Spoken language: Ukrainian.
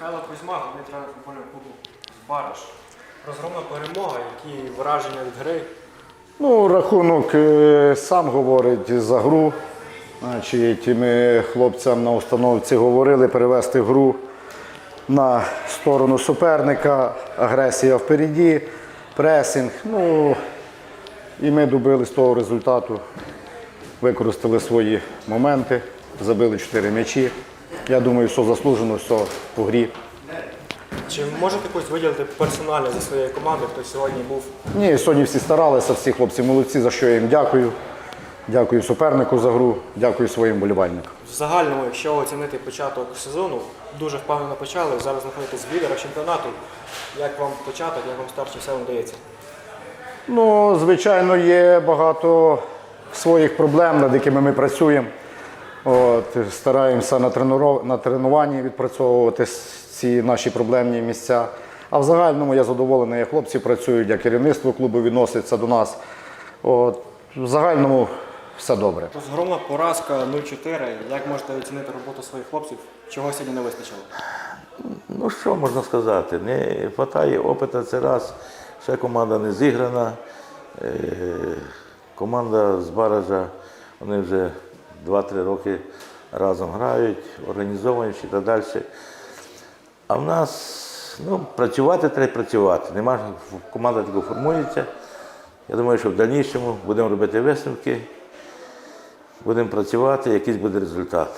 Михайло Кузьма, головний тренер футбольного клубу Бариш. Розгромна перемога, які враження від гри. Ну, рахунок е, сам говорить за гру. Значить, ми хлопцям на установці говорили перевести гру на сторону суперника, агресія впереді, пресинг. Ну, і ми добились того результату. Використали свої моменти, забили 4 м'ячі. Я думаю, все заслужено, все по грі. Чи можете когось виділити персонально зі своєї команди, хто сьогодні був Ні, сьогодні всі старалися, всі хлопці молодці, за що я їм дякую. Дякую супернику за гру, дякую своїм болівальникам. в загальному, якщо оцінити початок сезону, дуже впевнено почали. Зараз знаходитесь в лідерах чемпіонату. Як вам початок, як вам старт, чи все вам вдається? Ну, звичайно, є багато своїх проблем, над якими ми працюємо. От, стараємося на, тренуро- на тренуванні відпрацьовувати ці наші проблемні місця. А в загальному я задоволений, як хлопці працюють, як керівництво клубу відноситься до нас. От, в загальному все добре. Розгромна поразка 0-4. Як можете оцінити роботу своїх хлопців? Чого сьогодні не вистачило? Ну що можна сказати? Не вистачає опиту це раз, ще команда не зіграна. Е, Команда з Баража, вони вже 2-3 роки разом грають, організованіші та далі. А в нас ну, працювати треба працювати. Нема, команда тільки формується. Я думаю, що в дальнішому будемо робити висновки, будемо працювати, якийсь буде результат.